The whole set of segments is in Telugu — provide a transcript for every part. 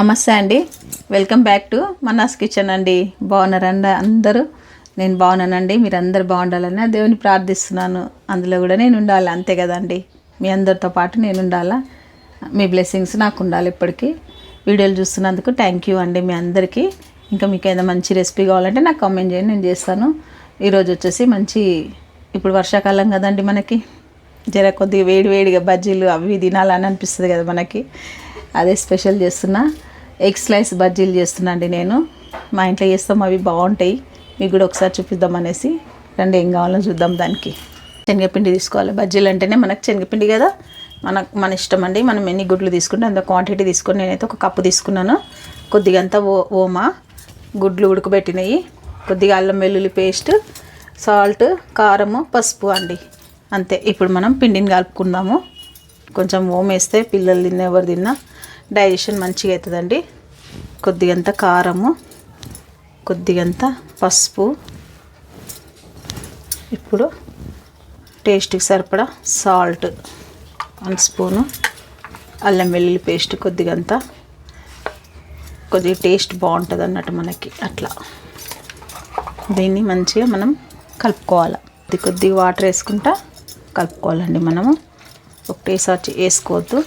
నమస్తే అండి. Welcome back to Manna's kitchen అండి. బాగున్నారండి అందరూ? నేను బాగున్నానండి. మీరు అందరు బాగుండాలని దేవుని ప్రార్థిస్తున్నాను. అందులో కూడా నేను ఉండాలి అంతే కదండి. మీ అందరితో పాటు నేను ఉండాలా? మీ బ్లెస్సింగ్స్ నాకు ఉండాలి ఇప్పటికీ. వీడియోలు చూస్తున్నందుకు థ్యాంక్ యూ అండి మీ అందరికీ. ఇంకా మీకు ఏదైనా మంచి రెసిపీ కావాలంటే నాకు కామెంట్ చేయండి నేను చేస్తాను. ఈరోజు వచ్చేసి మంచి ఇప్పుడు వర్షాకాలం కదండి మనకి. జర కొద్దిగా వేడి వేడిగా బజ్జీలు అవి తినాలని అనిపిస్తుంది కదా మనకి. అదే స్పెషల్ చేస్తున్నా. ఎగ్ స్లైస్ బజ్జీలు చేస్తున్నాండి నేను. మా ఇంట్లో చేస్తాం అవి బాగుంటాయి. మీకు కూడా ఒకసారి చూపిద్దాం అనేసి. రండి ఏం కావాలో చూద్దాం దానికి. శనగపిండి తీసుకోవాలి. బజ్జీలు అంటేనే మనకు శనగపిండి కదా. మన మన ఇష్టం అండి. మనం ఎన్ని గుడ్లు తీసుకుంటే అంత క్వాంటిటీ తీసుకొని నేనైతే ఒక కప్పు తీసుకున్నాను. కొద్దిగా అంతా ఓ ఓమా. గుడ్లు ఉడకబెట్టినవి కొద్దిగా అల్లం వెల్లుల్లి పేస్ట్ సాల్ట్ కారము పసుపు అండి. అంతే. ఇప్పుడు మనం పిండిని కలుపుకుందాము. కొంచెం ఓం వేస్తే పిల్లలు తిన్న ఎవరు తిన్నా డైజెషన్ మంచిగా అవుతుందండి. కొద్దిగంత కారము కొద్దిగంత పసుపు. ఇప్పుడు టేస్ట్కి సరిపడా సాల్ట్ వన్ స్పూను అల్లం వెల్లుల్లి పేస్ట్ కొద్దిగంత. కొద్దిగా టేస్ట్ బాగుంటుంది అన్నట్టు మనకి అట్లా. దీన్ని మంచిగా మనం కలుపుకోవాలి. కొద్ది కొద్దిగా వాటర్ వేసుకుంటా కలుపుకోవాలండి మనము. ఒకటేసారి వేసుకోవద్దు.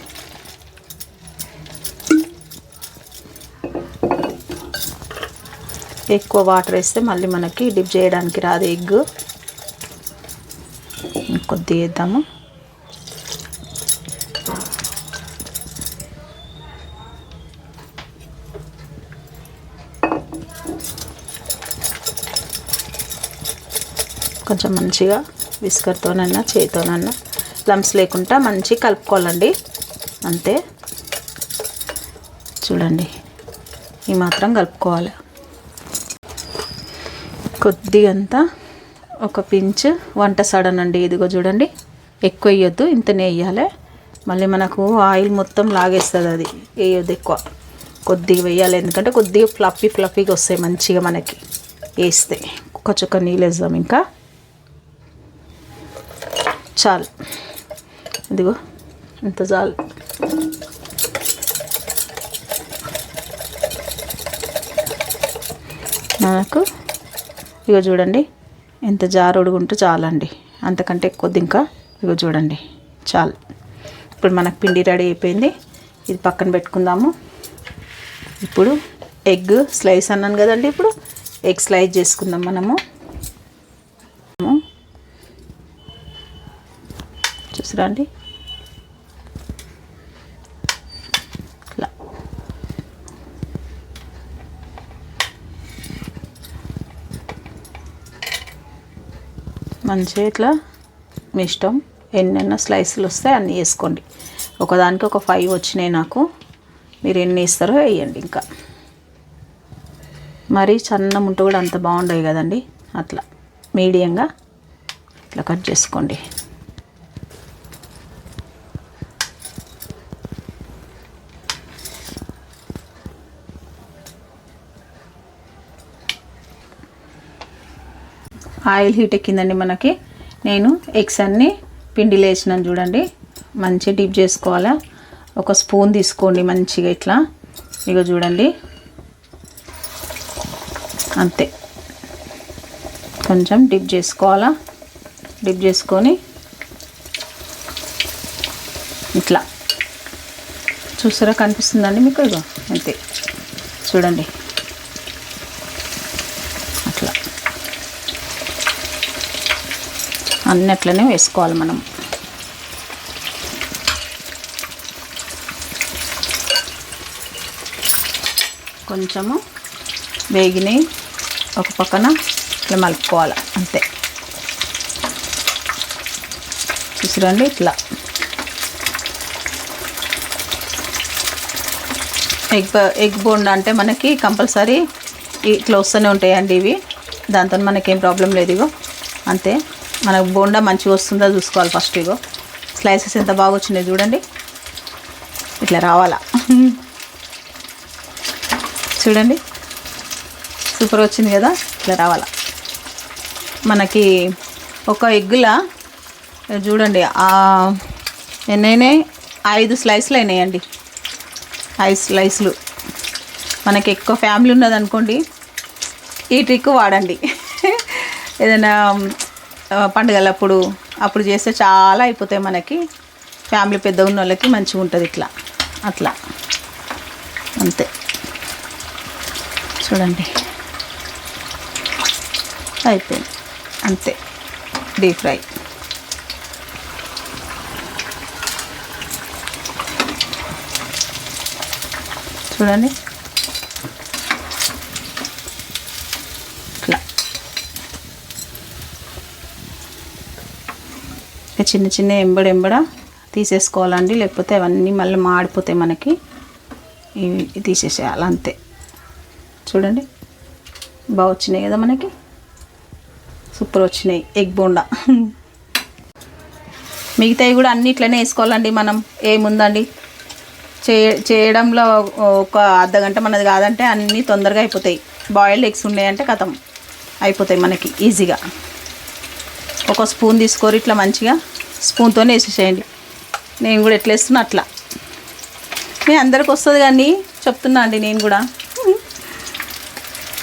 ఎక్కువ వాటర్ వేస్తే మళ్ళీ మనకి డిప్ చేయడానికి రాదు ఎగ్. కొద్ది వేద్దాము. కొంచెం మంచిగా విస్కర్తోనన్నా చేతోనన్నా లమ్స్ లేకుండా మంచి కలుపుకోవాలండి. అంతే. చూడండి. ఈ మాత్రం కలుపుకోవాలి. కొద్దిగంత ఒక పించ్ వంట సడనండి ఇదిగో చూడండి. ఎక్కువ వేయొద్దు ఇంతనే వేయాలి. మళ్ళీ మనకు ఆయిల్ మొత్తం లాగేస్తుంది అది. వేయొద్దు ఎక్కువ. కొద్దిగా వేయాలి ఎందుకంటే కొద్దిగా ఫ్లఫీ ఫ్లఫీగా వస్తాయి మంచిగా మనకి. వేస్తే ఒక చుక్క నీళ్ళు వేద్దాం ఇంకా. చాలు. ఇదిగో ఇంత చాలు. నాకు ఇగో చూడండి ఎంత జారుడుగుంటే చాలండి. అంతకంటే ఎక్కువది ఇంకా ఇగో చూడండి చాలు. ఇప్పుడు మనకు పిండి రెడీ అయిపోయింది. ఇది పక్కన పెట్టుకుందాము. ఇప్పుడు ఎగ్ స్లైస్ అన్నాను కదండి ఇప్పుడు ఎగ్ స్లైస్ చేసుకుందాం మనము. చూసిరా అండి? మంచిగా ఇట్లా మీ ఇష్టం. ఎన్నెన్న స్లైసులు వస్తాయి అన్నీ వేసుకోండి. ఒకదానికి ఒక ఫైవ్ వచ్చినాయి నాకు. మీరు ఎన్ని ఇస్తారో వేయండి ఇంకా. మరి సన్నం ఉంటే కూడా అంత బాగుండవు కదండి. అట్లా మీడియంగా ఇట్లా కట్ చేసుకోండి. ఆయిల్ హీట్ ఎక్కిందండి మనకి. నేను ఎగ్స్ అన్ని పిండిలో వేసినాను చూడండి. మంచిగా డిప్ చేసుకోవాలా? ఒక స్పూన్ తీసుకోండి మంచిగా ఇట్లా. ఇగో చూడండి. అంతే. కొంచెం డిప్ చేసుకోవాలా? డిప్ చేసుకొని ఇట్లా. చూసారా? కనిపిస్తుందండి మీకు ఇగో? అంతే. చూడండి అట్లా అన్నట్లనే వేసుకోవాలి మనం. కొంచెము వేగిని ఒక పక్కన ఇట్లా మలుపుకోవాలి అంతే. చూసిరండి ఇట్లా. ఎగ్ ఎగ్ బోండా అంటే మనకి కంపల్సరీ ఇట్లా వస్తూనే ఉంటాయండి ఇవి. దాంతో మనకేం ప్రాబ్లం లేదు ఇగో అంతే. మనకు బోండా మంచిగా వస్తుందో చూసుకోవాలి ఫస్ట్ ఇగో. స్లైసెస్ ఎంత బాగా వచ్చినాయి చూడండి. ఇట్లా రావాలా. చూడండి. సూపర్ వచ్చింది కదా? ఇట్లా రావాలా. మనకి ఒక ఎగ్గులా చూడండి ఎన్నైనాయి? ఐదు స్లైస్లు అయినాయండి. ఐదు స్లైస్లు మనకి ఎక్కువ ఫ్యామిలీ ఉన్నది అనుకోండి ఈ ట్రిక్ వాడండి. ఏదైనా పండుగలప్పుడు అప్పుడు చేస్తే చాలా అయిపోతాయి మనకి. ఫ్యామిలీ పెద్ద ఉన్న వాళ్ళకి మంచిగా ఉంటుంది ఇట్లా. అట్లా. అంతే. చూడండి. అయిపోయింది. అంతే. Deep fry. చూడండి. ఇక చిన్న చిన్న ఎంబడ ఎంబడ తీసేసుకోవాలండి. లేకపోతే అవన్నీ మళ్ళీ మాడిపోతాయి మనకి. ఇవి తీసేసేయాలి అంతే. చూడండి. బాగా వచ్చినాయి కదా మనకి. సూపర్ వచ్చినాయి. ఎగ్ బోండా. మిగతావి కూడా అన్ని ఇట్లనే వేసుకోవాలండి మనం. ఏముందండి? చే చేయడంలో ఒక అర్ధ గంట మనది కాదంటే అన్నీ తొందరగా అయిపోతాయి. బాయిల్డ్ ఎగ్స్ ఉన్నాయంటే కథం అయిపోతాయి మనకి ఈజీగా. ఒక స్పూన్ తీసుకోరు ఇట్లా మంచిగా స్పూన్తోనే వేసేసేయండి. నేను కూడా ఎట్లా వేస్తున్నా అట్లా. మీ అందరికి వస్తుంది కానీ చెప్తున్నా అండి నేను కూడా.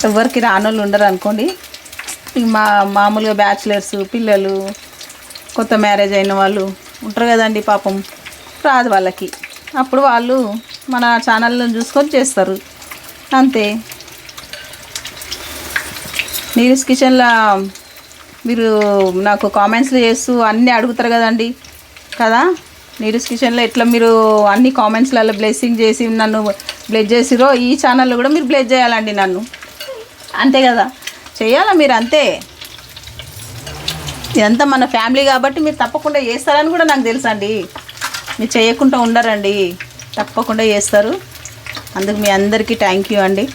ఎవరికి రానోళ్ళు ఉండరు అనుకోండి. మా మామూలుగా బ్యాచిలర్స్ పిల్లలు కొత్త మ్యారేజ్ అయిన వాళ్ళు ఉంటారు కదండి పాపం. రాదు వాళ్ళకి. అప్పుడు వాళ్ళు మన ఛానల్ని చూసుకొని చేస్తారు. అంతే. నీరస్ కిచెన్లో మీరు నాకు కామెంట్స్లో చేస్తూ అన్నీ అడుగుతారు కదండి. కదా? నీరస్ కిచెన్లో ఎట్లా మీరు అన్ని కామెంట్స్లలో బ్లెస్సింగ్ చేసి నన్ను బ్లెస్ చేసిరో ఈ ఛానల్లో కూడా మీరు బ్లెస్ చేయాలండి నన్ను. అంతే కదా? చేయాలా మీరు అంతే? ఇదంతా మన ఫ్యామిలీ కాబట్టి మీరు తప్పకుండా చేస్తారని కూడా నాకు తెలుసు అండి మీరు చేయకుండా ఉండరండి. తప్పకుండా చేస్తారు. అందుకు మీ అందరికీ థ్యాంక్ యూ అండి.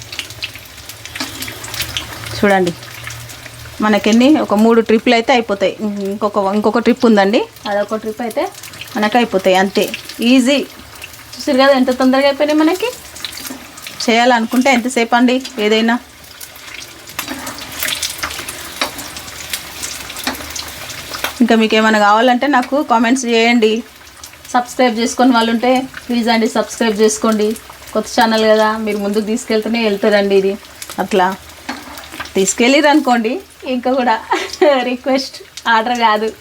చూడండి. మనకెన్ని? ఒక మూడు ట్రిప్లు అయితే అయిపోతాయి. ఇంకొక ఇంకొక ట్రిప్ ఉందండి. అదొక ట్రిప్ అయితే మనకు అయిపోతాయి. అంతే. ఈజీ. చూసారు కదా ఎంత తొందరగా అయిపోయినాయి మనకి? చేయాలనుకుంటే ఎంతసేపు అండి? ఏదైనా? ఇంకా మీకు ఏమైనా కావాలంటే నాకు కామెంట్స్ చేయండి. సబ్స్క్రైబ్ చేసుకొని వాళ్ళు ఉంటే ప్లీజ్ అండి సబ్స్క్రైబ్ చేసుకోండి. కొత్త ఛానల్ కదా మీరు ముందుకు తీసుకెళ్తూనే వెళ్తుందండి ఇది. అట్లా. తీసుకెళ్ళిరు అనుకోండి. ఇంకా కూడా రిక్వెస్ట్ ఆర్డర్ కాదు.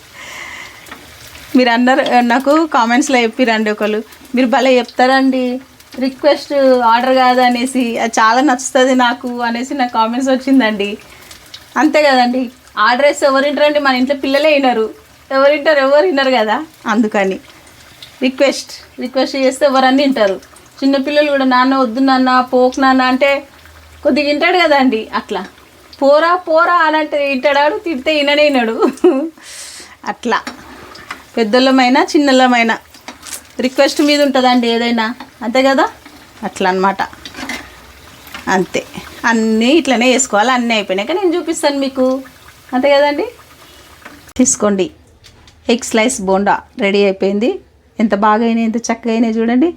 మీరు అందరు నాకు కామెంట్స్లో చెప్పిరండి ఒకళ్ళు. మీరు భలే చెప్తారండి. రిక్వెస్ట్ ఆర్డర్ కాదు అనేసి అది చాలా నచ్చుతుంది నాకు అనేసి నాకు కామెంట్స్ వచ్చిందండి. అంతే కదండి. ఆర్డర్ వేస్తే ఎవరు వింటారండి? మన ఇంట్లో పిల్లలే వినరు. ఎవరు వింటారు? ఎవరు వినరు కదా. అందుకని. రిక్వెస్ట్ రిక్వెస్ట్ చేస్తే ఎవరన్నీ వింటారు. చిన్నపిల్లలు కూడా నాన్న వద్దు నాన్న పోకు నాన్న అంటే కొద్దిగా వింటాడు కదండి అట్లా. పోరా పోరా అని అంటే వింటాడాడు తిడితే విననే వినడు అట్లా. పెద్దోళ్ళమైనా చిన్నలమైనా రిక్వెస్ట్ మీద ఉంటుందండి ఏదైనా. అంతే కదా? అట్లా అన్నమాట అంతే. అన్నీ ఇట్లనే వేసుకోవాలి. అన్నీ అయిపోయినాక నేను చూపిస్తాను మీకు. అంతే కదండి? తీసుకోండి. ఎగ్ స్లైస్ బోండా రెడీ అయిపోయింది. ఎంత బాగా అయినాయి ఎంత చక్కగా అయినాయి చూడండి.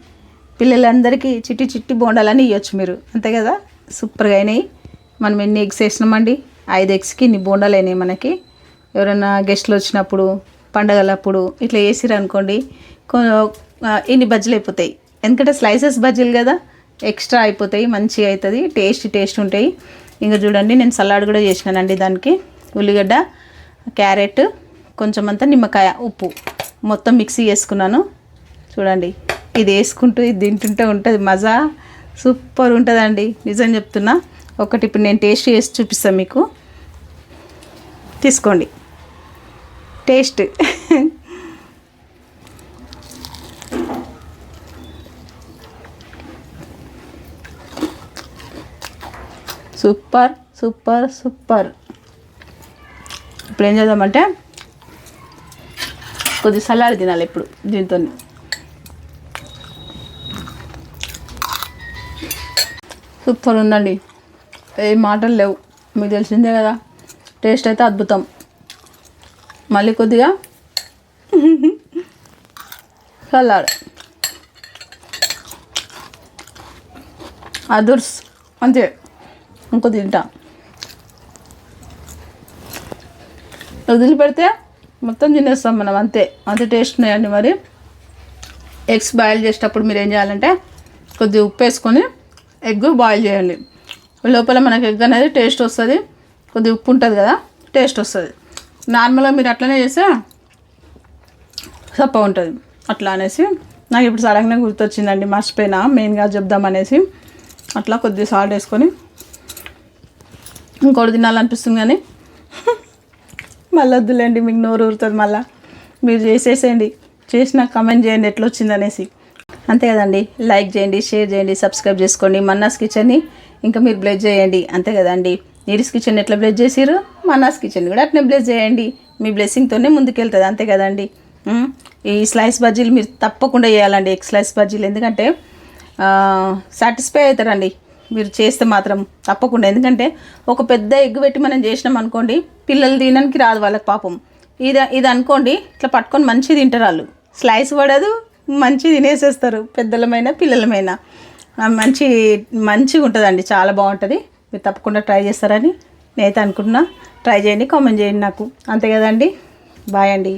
పిల్లలందరికీ చిట్టి చిట్టి బోండాలని ఇవ్వచ్చు మీరు. అంతే కదా? సూపర్గా అయినాయి. మనం ఎన్ని ఎగ్స్ వేసినామండి? ఐదు ఎగ్స్కి ఇన్ని బోండాలు అయినాయి మనకి. ఎవరైనా గెస్ట్లు వచ్చినప్పుడు పండగలప్పుడు ఇట్లా వేసిరు అనుకోండి ఇన్ని బజ్జీలు అయిపోతాయి. ఎందుకంటే స్లైసెస్ బజ్జీలు కదా ఎక్స్ట్రా అయిపోతాయి మంచిగా అవుతుంది టేస్ట్ టేస్ట్ ఉంటాయి. ఇంకా చూడండి నేను సలాడ్ కూడా చేసినానండి దానికి. ఉల్లిగడ్డ క్యారెట్ కొంచెం అంతా నిమ్మకాయ ఉప్పు. మొత్తం మిక్సీ చేసుకున్నాను. చూడండి ఇది వేసుకుంటూ ఇది తింటుంటే ఉంటుంది మజా. సూపర్ ఉంటుందండి నిజం చెప్తున్నా. ఒకటి ఇప్పుడు నేను టేస్ట్ చేసి చూపిస్తాను మీకు. తీసుకోండి. టేస్ట్. Super super super. ఇప్పుడు ఏం చేద్దామంటే కొద్ది సలాడ్ తినాలి ఇప్పుడు దీంతో సూపర్ ఉందండి. ఏ మాటలు లేవు. మీకు తెలిసిందే కదా. టేస్ట్ అయితే అద్భుతం. మళ్ళీ కొద్దిగా సలాడ్. అదుర్స్. అంతే. ఇంకో తింటా. వదిలిపెడితే మొత్తం తినేస్తాం మనం అంతే. అంత టేస్ట్ ఉన్నాయండి మరి. ఎగ్స్ బాయిల్ చేసేటప్పుడు మీరు ఏం చేయాలంటే కొద్దిగా ఉప్పు వేసుకొని ఎగ్ బాయిల్ చేయండి. లోపల మనకి ఎగ్ అనేది టేస్ట్ వస్తుంది. కొద్దిగా ఉప్పు ఉంటుంది కదా టేస్ట్ వస్తుంది. నార్మల్గా మీరు అట్లనే చేస్తే సప్ప ఉంటుంది. అట్లా అనేసి నాకు ఇప్పుడు సడన్గా గుర్తొచ్చిందండి మర్చిపోయినా మెయిన్గా చెప్దామనేసి అట్లా కొద్దిగా సాల్ట్ వేసుకొని ఇంకోటి తినాలనిపిస్తుంది కానీ మళ్ళీ వద్దులేండి మీకు నోరు ఊరుతుంది మళ్ళీ. మీరు చేసేసేయండి చేసినా కమెంట్ చేయండి ఎట్లా వచ్చిందనేసి అంతే కదండి. లైక్ చేయండి షేర్ చేయండి సబ్స్క్రైబ్ చేసుకోండి. మన్నాస్ కిచెన్ని ఇంకా మీరు బ్లెజ్ చేయండి. అంతే కదండి. నీరిస్ కిచెన్ ఎట్లా బ్లెజ్ చేసిరు మన్నాస్ కిచెన్ కూడా అట్నే బ్లెజ్ చేయండి. మీ బ్లెస్సింగ్తోనే ముందుకెళ్తుంది. అంతే కదండి. ఈ స్లైస్ బజ్జీలు మీరు తప్పకుండా చేయాలండి. ఎగ్ స్లైస్ బజ్జీలు. ఎందుకంటే సాటిస్ఫై అవుతారండి. మీరు చేస్తే మాత్రం తప్పకుండా. ఎందుకంటే ఒక పెద్ద ఎగ్ పెట్టి మనం చేసినాం అనుకోండి పిల్లలు తినడానికి రాదు వాళ్ళకి పాపం. ఇది ఇది అనుకోండి ఇట్లా పట్టుకొని మంచిగా తింటారు వాళ్ళు. స్లైస్ పడదు మంచి తినేసేస్తారు పెద్దలమైనా పిల్లలమైనా. మంచి మంచిగా ఉంటుందండి చాలా బాగుంటుంది. మీరు తప్పకుండా ట్రై చేస్తారని నేనైతే అనుకుంటున్నా. ట్రై చేయండి కామెంట్ చేయండి నాకు. అంతే కదండి. బాయ్ అండి.